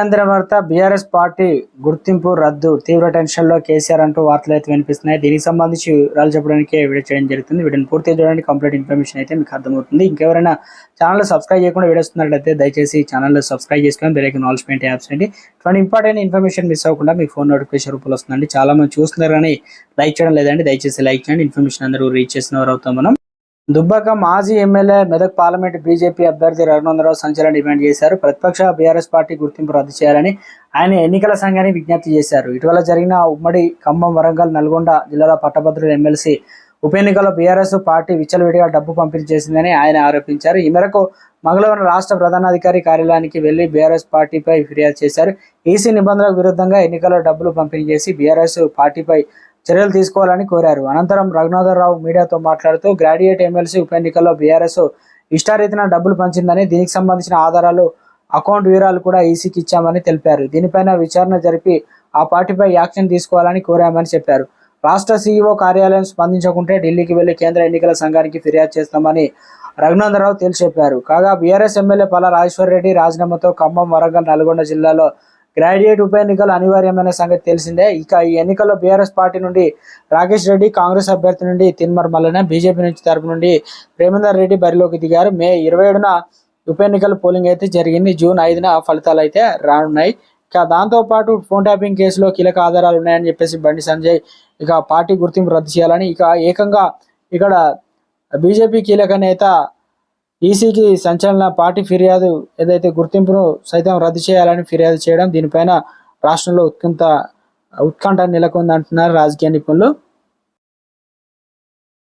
కేంద్ర వార్త BRS party గుర్తింపు రద్దు తీవ్ర టెన్షన్లో కేసీఆర్ అంటూ వార్తలు అయితే వినిపిస్తున్నాయి. దీనికి సంబంధించి వివరాలు చెప్పడానికి వీడియో చేయడం జరుగుతుంది. వీడియోని పూర్తి చూడండి. కంప్లీట్ ఇన్ఫర్మేషన్ అయితే మీకు అర్థమవుతుంది. ఇంకెవరైనా ఛానల్ సబ్స్క్రైబ్ చేయకుండా వీడియోస్ దయచేసి ఛానల్ సబ్స్క్రైబ్ చేసుకొని బెల్ నాలెడ్జ్ పెయింట్ యాప్స్ అండి ఇటువంటి ఇంపార్టెంట్ ఇన్ఫర్మేషన్ మిస్ అవ్వకుండా మీకు ఫోన్ నోటిఫికేషన్ రూపంలో వస్తుందండి. చాలా మంది చూస్తున్నారు కానీ లైక్ చేయడం లేదండి. దయచేసి లైక్ చేయండి. ఇన్ఫర్మేషన్ అందరూ రీచ్ చేసిన వారు అవుతాం మనం. దుబ్బాక మాజీ ఎమ్మెల్యే మెదక్ పార్లమెంట్ బీజేపీ అభ్యర్థి రఘునందరావు సంచలన డిమాండ్ చేశారు. ప్రతిపక్ష బీఆర్ఎస్ పార్టీ గుర్తింపు రద్దు చేయాలని ఆయన ఎన్నికల సంఘాన్ని విజ్ఞప్తి చేశారు. ఇటీవల జరిగిన ఉమ్మడి ఖమ్మం వరంగల్ నల్గొండ జిల్లాల పట్టభద్రుల ఎమ్మెల్సీ ఉప ఎన్నికల్లో బీఆర్ఎస్ పార్టీ విచ్చలవిడిగా డబ్బు పంపిణీ చేసిందని ఆయన ఆరోపించారు. ఈ మేరకు మంగళవారం రాష్ట్ర ప్రధానాధికారి కార్యాలయానికి వెళ్ళి బీఆర్ఎస్ పార్టీపై ఫిర్యాదు చేశారు. ఈసీ నిబంధనలకు విరుద్ధంగా ఎన్నికల్లో డబ్బులు పంపిణీ చేసి బీఆర్ఎస్ పార్టీపై చర్యలు తీసుకోవాలని కోరారు. అనంతరం రఘునాథరావు మీడియాతో మాట్లాడుతూ గ్రాడ్యుయేట్ ఎమ్మెల్సీ ఉప ఎన్నికల్లో బీఆర్ఎస్ ఇష్టారీతిన డబ్బులు పంచిందని దీనికి సంబంధించిన ఆధారాలు అకౌంట్ వివరాలు కూడా ఈసీకి ఇచ్చామని తెలిపారు. దీనిపైన విచారణ జరిపి ఆ పార్టీపై యాక్షన్ తీసుకోవాలని కోరామని చెప్పారు. రాష్ట్ర సీఈఓ కార్యాలయం స్పందించకుంటే ఢిల్లీకి వెళ్ళి కేంద్ర ఎన్నికల సంఘానికి ఫిర్యాదు చేస్తామని రఘునందరావు తేల్చి చెప్పారు కాగా బీఆర్ఎస్ ఎమ్మెల్యే పల్ల రాజేశ్వర రెడ్డి రాజీనామాతో ఖమ్మం వరంగల్ నల్గొండ జిల్లాలో గ్రాడ్యుయేట్ ఉప ఎన్నికలు అనివార్యమైన సంగతి తెలిసిందే. ఇక ఈ ఎన్నికల్లో బీఆర్ఎస్ పార్టీ నుండి రాకేష్ రెడ్డి కాంగ్రెస్ అభ్యర్థి నుండి తిన్మర్ మల్లన బీజేపీ నుంచి తరపు నుండి ప్రేమేందర్ రెడ్డి బరిలోకి దిగారు. మే ఇరవై ఏడున ఉప ఎన్నికల పోలింగ్ అయితే జరిగింది. జూన్ ఐదున ఫలితాలు అయితే రానున్నాయి. ఇక దాంతోపాటు ఫోన్ ట్యాపింగ్ కేసులో కీలక ఆధారాలు ఉన్నాయని చెప్పేసి బండి సంజయ్ ఇక పార్టీ గుర్తింపు రద్దు చేయాలని ఇక ఏకంగా ఇక్కడ బీజేపీ కీలక నేత ఈసీకి సంచలన పార్టీ ఫిర్యాదు ఏదైతే గుర్తింపును సైతం రద్దు చేయాలని ఫిర్యాదు చేయడం దీనిపైన రాష్ట్రంలో ఉత్కంఠ ఉత్కంఠ నెలకొంది అంటున్నారు రాజకీయ నిపుణులు.